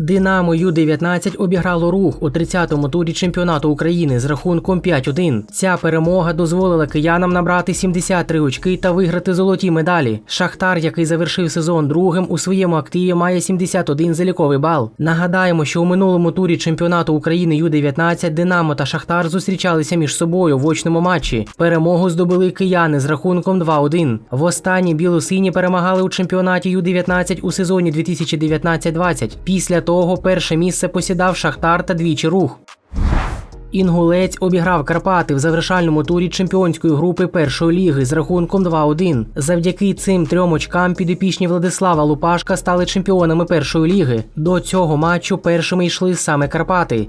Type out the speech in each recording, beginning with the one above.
Динамо Ю-19 обіграло рух у 30-му турі чемпіонату України з рахунком 5-1. Ця перемога дозволила киянам набрати 73 очки та виграти золоті медалі. Шахтар, який завершив сезон другим, у своєму активі має 71 заліковий бал. Нагадаємо, що у минулому турі чемпіонату України Ю-19 Динамо та Шахтар зустрічалися між собою в очному матчі. Перемогу здобули кияни з рахунком 2-1. Востаннє білосині перемагали у чемпіонаті Ю-19 у сезоні 2019-20. Після того перше місце посідав Шахтар та двічі рух. Інгулець обіграв Карпати в завершальному турі чемпіонської групи першої ліги з рахунком 2-1. Завдяки цим трьом очкам підопічні Владислава Лупашка стали чемпіонами першої ліги. До цього матчу першими йшли саме Карпати.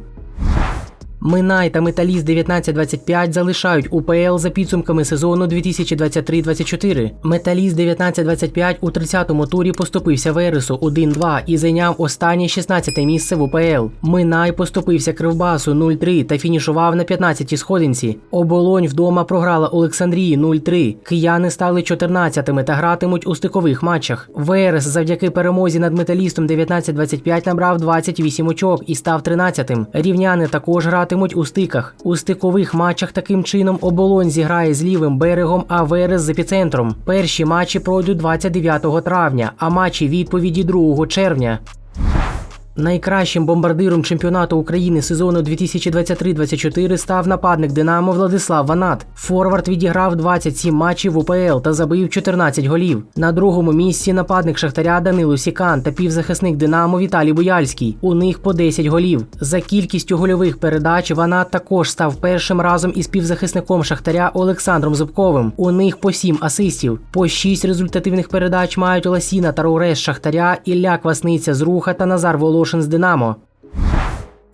Минай та Металіст 1925 залишають УПЛ за підсумками сезону 2023-24. Металіст 1925 у 30-му турі поступився Вересу 1-2 і зайняв останнє 16-те місце в УПЛ. Минай поступився Кривбасу 0-3 та фінішував на 15-й сходинці. Оболонь вдома програла Олександрії 0-3. Кияни стали 14-ми та гратимуть у стикових матчах. Верес завдяки перемозі над металістом 1925 набрав 28 очок і став 13-тим. Рівняни також гратимуть у стиках. У стикових матчах таким чином оболонь зіграє з лівим берегом, а Верес з епіцентром. Перші матчі пройдуть 29 травня, а матчі відповіді 2 червня. Найкращим бомбардиром чемпіонату України сезону 2023-24 став нападник Динамо Владислав Ванат. Форвард відіграв 27 матчів УПЛ та забив 14 голів. На другому місці нападник Шахтаря Данило Сікан та півзахисник Динамо Віталій Буяльський. У них по 10 голів. За кількістю гольових передач Ванат також став першим разом із півзахисником Шахтаря Олександром Зубковим. У них по 7 асистів. По 6 результативних передач мають Ласіна та Роурес Шахтаря, Ілля Квасниця з Руха та Назар Волошин з Динамо.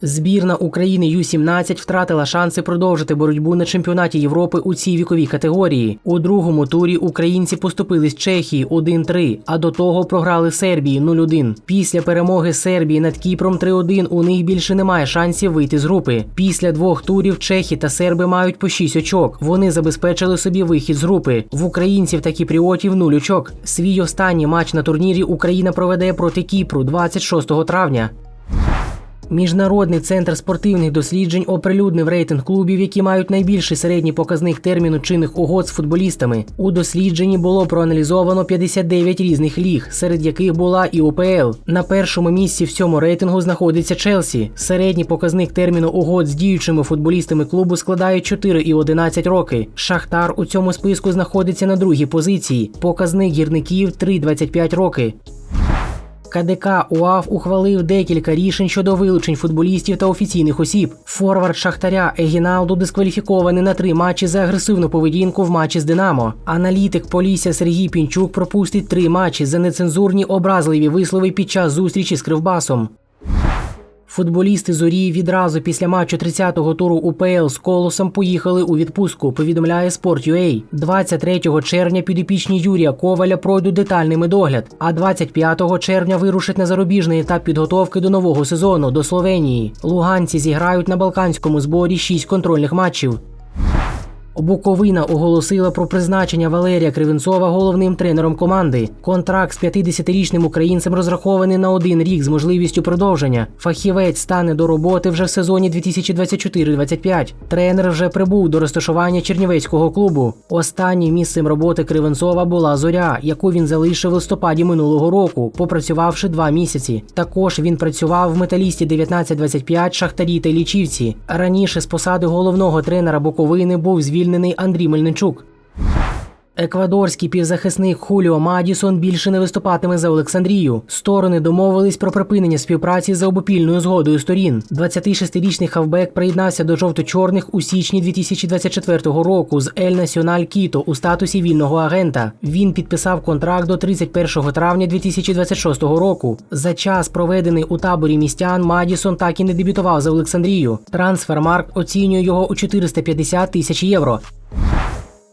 Збірна України Ю-17 втратила шанси продовжити боротьбу на чемпіонаті Європи у цій віковій категорії. У другому турі українці поступили з Чехії 1-3, а до того програли Сербії 0-1. Після перемоги Сербії над Кіпром 3-1 у них більше немає шансів вийти з групи. Після двох турів чехи та серби мають по 6 очок. Вони забезпечили собі вихід з групи. В українців та кіпріотів 0 очок. Свій останній матч на турнірі Україна проведе проти Кіпру 26 травня. Міжнародний центр спортивних досліджень оприлюднив рейтинг клубів, які мають найбільший середній показник терміну чинних угод з футболістами. У дослідженні було проаналізовано 59 різних ліг, серед яких була і УПЛ. На першому місці в цьому рейтингу знаходиться Челсі. Середній показник терміну угод з діючими футболістами клубу складає 4 і 11 роки. Шахтар у цьому списку знаходиться на другій позиції. Показник гірників 3,25 роки. КДК УАФ ухвалив декілька рішень щодо вилучень футболістів та офіційних осіб. Форвард Шахтаря Егіналду дискваліфікований на три матчі за агресивну поведінку в матчі з Динамо. Аналітик Полісся Сергій Пінчук пропустить три матчі за нецензурні образливі вислови під час зустрічі з Кривбасом. Футболісти зорі відразу після матчу 30-го туру УПЛ з колосом поїхали у відпустку. Повідомляє Sport.ua. 23 червня підопічні Юрія Коваля пройдуть детальний медогляд, а 25 червня вирушить на зарубіжний етап підготовки до нового сезону до Словенії. Луганці зіграють на балканському зборі 6 контрольних матчів. Буковина оголосила про призначення Валерія Кривенцова головним тренером команди. Контракт з 50-річним українцем розрахований на один рік з можливістю продовження. Фахівець стане до роботи вже в сезоні 2024-25. Тренер вже прибув до розташування Чернівецького клубу. Останнім місцем роботи Кривенцова була зоря, яку він залишив в листопаді минулого року, попрацювавши два місяці. Також він працював в металісті 1925, Шахтарі та Лічівці. Раніше з посади головного тренера Буковини був звільнений Андрій Мельничук. Еквадорський півзахисник Хуліо Мадісон більше не виступатиме за Олександрію. Сторони домовились про припинення співпраці за обопільною згодою сторін. 26-річний хавбек приєднався до жовто-чорних у січні 2024 року з Ель Національ Кіто у статусі вільного агента. Він підписав контракт до 31 травня 2026 року. За час, проведений у таборі містян, Мадісон так і не дебютував за Олександрію. Трансфермарк оцінює його у 450 тисяч євро.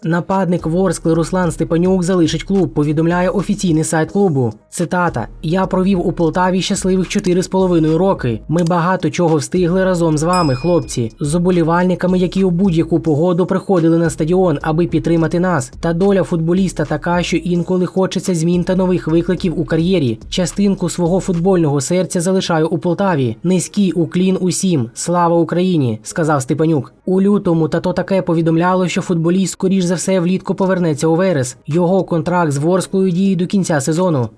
Нападник Ворскли Руслан Степанюк залишить клуб. Повідомляє офіційний сайт клубу. Цитата: Я провів у Полтаві щасливих 4,5 роки. Ми багато чого встигли разом з вами, хлопці, з уболівальниками, які у будь-яку погоду приходили на стадіон, аби підтримати нас. Та доля футболіста така, що інколи хочеться змін та нових викликів у кар'єрі. Частинку свого футбольного серця залишаю у Полтаві. Низький уклін усім. Слава Україні! сказав Степанюк. У лютому та то таке повідомляло, що футболіст скоріш за все влітку повернеться у Верес. Його контракт з Ворсклою діє до кінця сезону.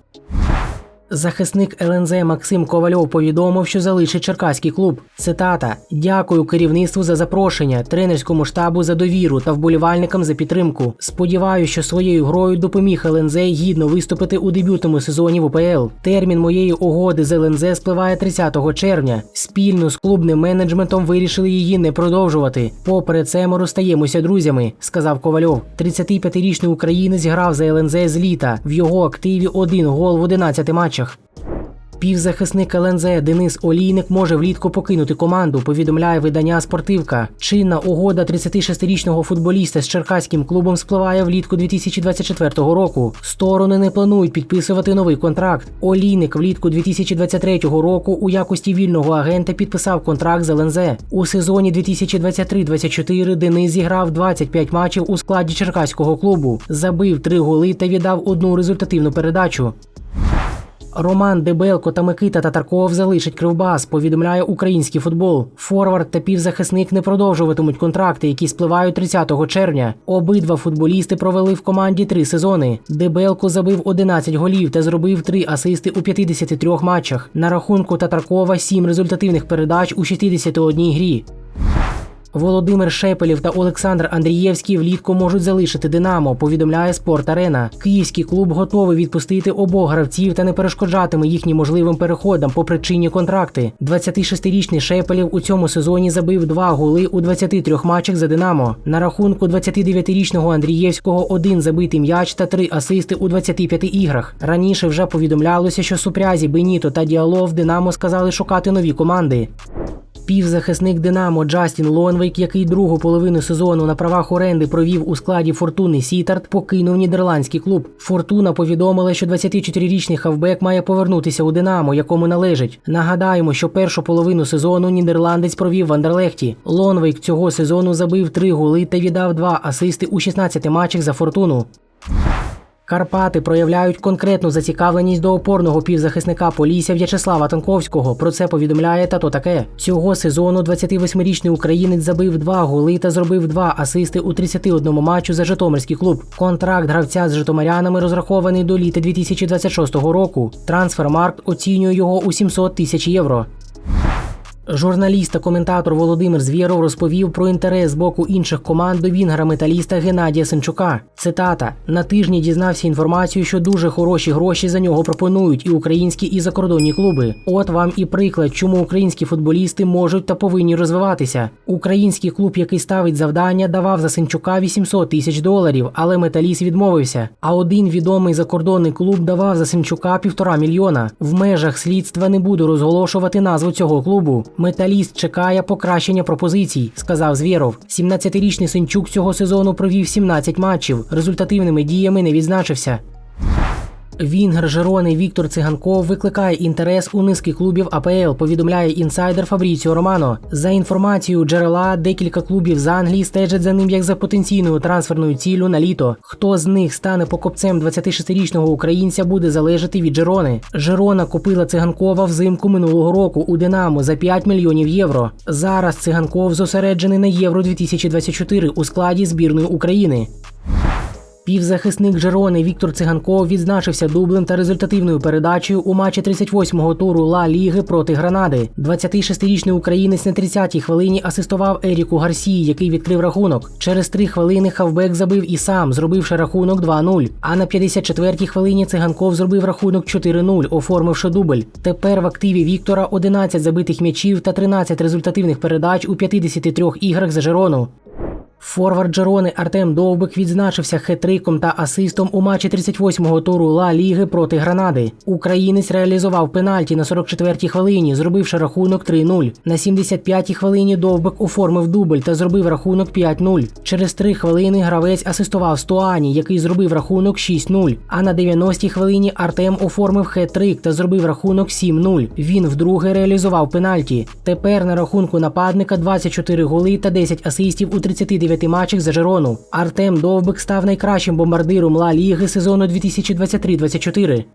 Захисник ЛНЗ Максим Ковальов повідомив, що залишить черкаський клуб. Цитата: Дякую керівництву за запрошення, тренерському штабу за довіру та вболівальникам за підтримку. Сподіваюся, що своєю грою допоміг ЛНЗ гідно виступити у дебютному сезоні в УПЛ. Термін моєї угоди з ЛНЗ спливає 30 червня. Спільно з клубним менеджментом вирішили її не продовжувати. Попри це, ми розстаємося друзями, сказав Ковальов. 35-річний українець грав за ЛНЗ з літа. В його активі один гол в 11 матчах. Півзахисник ЛНЗ Денис Олійник може влітку покинути команду. Повідомляє видання Спортивка. Чинна угода 36-річного футболіста з черкаським клубом спливає влітку 2024 року. Сторони не планують підписувати новий контракт. Олійник влітку 2023 року у якості вільного агента підписав контракт з ЛНЗ. У сезоні 2023-24 Денис зіграв 25 матчів у складі черкаського клубу, забив 3 голи та віддав одну результативну передачу. Роман Дебелко та Микита Татарков залишать кривбас, повідомляє український футбол. Форвард та півзахисник не продовжуватимуть контракти, які спливають 30 червня. Обидва футболісти провели в команді три сезони. Дебелко забив 11 голів та зробив 3 асисти у 53 матчах. На рахунку Татаркова 7 результативних передач у 61 грі. Володимир Шепелів та Олександр Андрієвський влітку можуть залишити Динамо. Повідомляє Спорт Арена. Київський клуб готовий відпустити обох гравців та не перешкоджатиме їхнім можливим переходам по причині контракти. 26-річний Шепелів у цьому сезоні забив два голи у 23 матчах за Динамо. На рахунку 29-річного Андрієвського один забитий м'яч та три асисти у 25 іграх. Раніше вже повідомлялося, що супрязі Беніто та Діало в Динамо сказали шукати нові команди. Півзахисник Динамо Джастін Лонвейк, який другу половину сезону на правах оренди провів у складі Фортуни Сітарт, покинув нідерландський клуб. Фортуна повідомила, що 24-річний хавбек має повернутися у Динамо, якому належить. Нагадаємо, що першу половину сезону нідерландець провів в Андерлехті. Лонвейк цього сезону забив три голи та віддав два асисти у 16 матчах за фортуну. Карпати проявляють конкретну зацікавленість до опорного півзахисника Полісся В'ячеслава Танковського. Про це повідомляє тато таке. Цього сезону 28-річний українець забив два голи та зробив два асисти у 31 матчу за Житомирський клуб. Контракт гравця з Житомирянами розрахований до літа 2026 року. Трансфермаркт оцінює його у 700 тисяч євро. Журналіст та коментатор Володимир Звєров розповів про інтерес з боку інших команд до вінгера металіста Геннадія Сенчука. Цитата: на тижні дізнався інформацію, що дуже хороші гроші за нього пропонують і українські, і закордонні клуби. От вам і приклад, чому українські футболісти можуть та повинні розвиватися. Український клуб, який ставить завдання, давав за Сенчука 800 тисяч доларів, але металіст відмовився. А один відомий закордонний клуб давав за Сенчука півтора мільйона. В межах слідства не буду розголошувати назву цього клубу. Металіст чекає покращення пропозицій, сказав Звєров. 17-річний Синчук цього сезону провів 17 матчів. Результативними діями не відзначився. Вінгер Жерони Віктор Циганков викликає інтерес у низки клубів АПЛ. Повідомляє інсайдер Фабріціо Романо. За інформацією джерела, декілька клубів з Англії стежать за ним як за потенційною трансферною ціллю на літо. Хто з них стане покупцем 26-річного українця, буде залежати від Жерони. Жерона купила циганкова взимку минулого року у Динамо за 5 мільйонів євро. Зараз циганков зосереджений на євро 2024 у складі збірної України. Півзахисник Жерони Віктор Циганков відзначився дублем та результативною передачею у матчі 38-го туру Ла Ліги проти Гранади. 26-річний українець на 30-й хвилині асистував Еріку Гарсії, який відкрив рахунок. Через три хвилини хавбек забив і сам, зробивши рахунок 2-0. А на 54-й хвилині циганков зробив рахунок 4-0, оформивши дубль. Тепер в активі Віктора 11 забитих м'ячів та 13 результативних передач у 53 іграх за Жерону. Форвард Джерони Артем Довбик відзначився хетриком та асистом у матчі 38-го туру Ла Ліги проти Гранади. Українець реалізував пенальті на 44-й хвилині, зробивши рахунок 3-0. На 75-й хвилині Довбик оформив дубль та зробив рахунок 5-0. Через 3 хвилини гравець асистував Стоані, який зробив рахунок 6-0. А на 90-й хвилині Артем оформив хет-трик та зробив рахунок 7-0. Він вдруге реалізував пенальті. Тепер на рахунку нападника 24 голи та 10 асистів у 39 матчах за Жерону. Артем Довбик став найкращим бомбардиром Ла Ліги сезону 2023-24.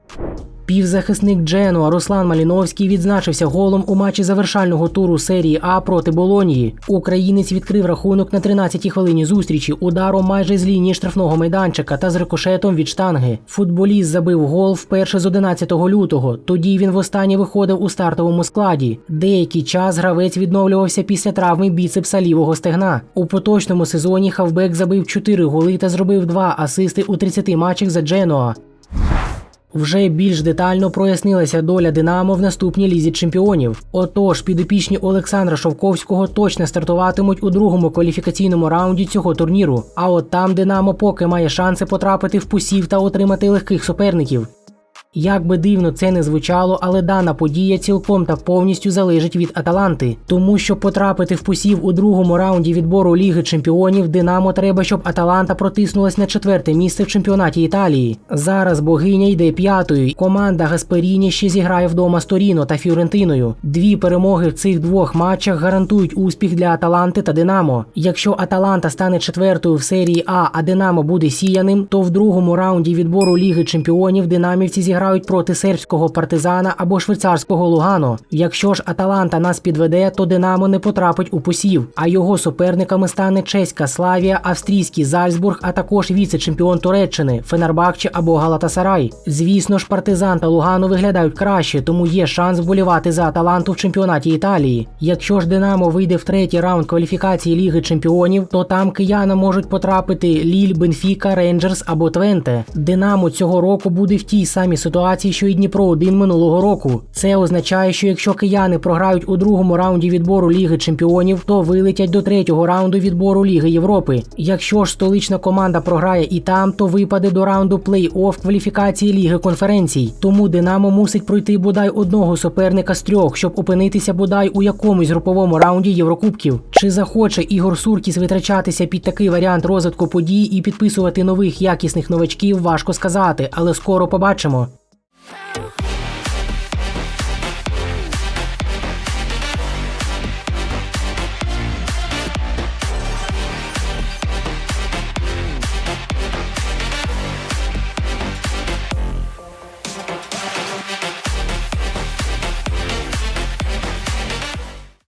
Півзахисник Дженуа Руслан Маліновський відзначився голом у матчі завершального туру серії А проти Болонії. Українець відкрив рахунок на 13-й хвилині зустрічі ударом майже з лінії штрафного майданчика та з рикошетом від штанги. Футболіст забив гол вперше з 11 лютого. Тоді він востаннє виходив у стартовому складі. Деякий час гравець відновлювався після травми біцепса лівого стегна. У поточному сезоні хавбек забив 4 голи та зробив 2 асисти у 30 матчах за Дженуа. Вже більш детально прояснилася доля Динамо в наступній лізі чемпіонів. Отож, підопічні Олександра Шовковського точно стартуватимуть у другому кваліфікаційному раунді цього турніру. А от там Динамо поки має шанси потрапити в пусів та отримати легких суперників. Як би дивно це не звучало, але дана подія цілком та повністю залежить від Аталанти, тому щоб потрапити в посів у другому раунді відбору Ліги Чемпіонів, Динамо треба, щоб Аталанта протиснулась на четверте місце в чемпіонаті Італії. Зараз богиня йде п'ятою. Команда Гасперіні ще зіграє вдома з Торіно та Фіорентиною. Дві перемоги в цих двох матчах гарантують успіх для Аталанти та Динамо. Якщо Аталанта стане четвертою в серії А, а Динамо буде сіяним, то в другому раунді відбору Ліги Чемпіонів динамівці зіграють проти сербського партизана або швейцарського Лугано. Якщо ж Аталанта нас підведе, то Динамо не потрапить у посів, а його суперниками стане чеська Славія, австрійський Зальцбург, а також віце-чемпіон Туреччини Фенербахче або Галатасарай. Звісно ж, партизан та Лугано виглядають краще, тому є шанс вболівати за Аталанту в чемпіонаті Італії. Якщо ж Динамо вийде в третій раунд кваліфікації Ліги Чемпіонів, то там кияни можуть потрапити Ліль, Бенфіка, Рейнджерс або Твенте. Динамо цього року буде в тій самій ситуації, що і Дніпро 1 минулого року. Це означає, що якщо кияни програють у другому раунді відбору Ліги Чемпіонів, то вилетять до третього раунду відбору Ліги Європи. Якщо ж столична команда програє і там, то випаде до раунду плей-офф кваліфікації Ліги конференцій. Тому Динамо мусить пройти бодай одного суперника з трьох, щоб опинитися бодай у якомусь груповому раунді Єврокубків. Чи захоче Ігор Суркіс витрачатися під такий варіант розвитку подій і підписувати нових якісних новачків, важко сказати, але скоро побачимо. Power.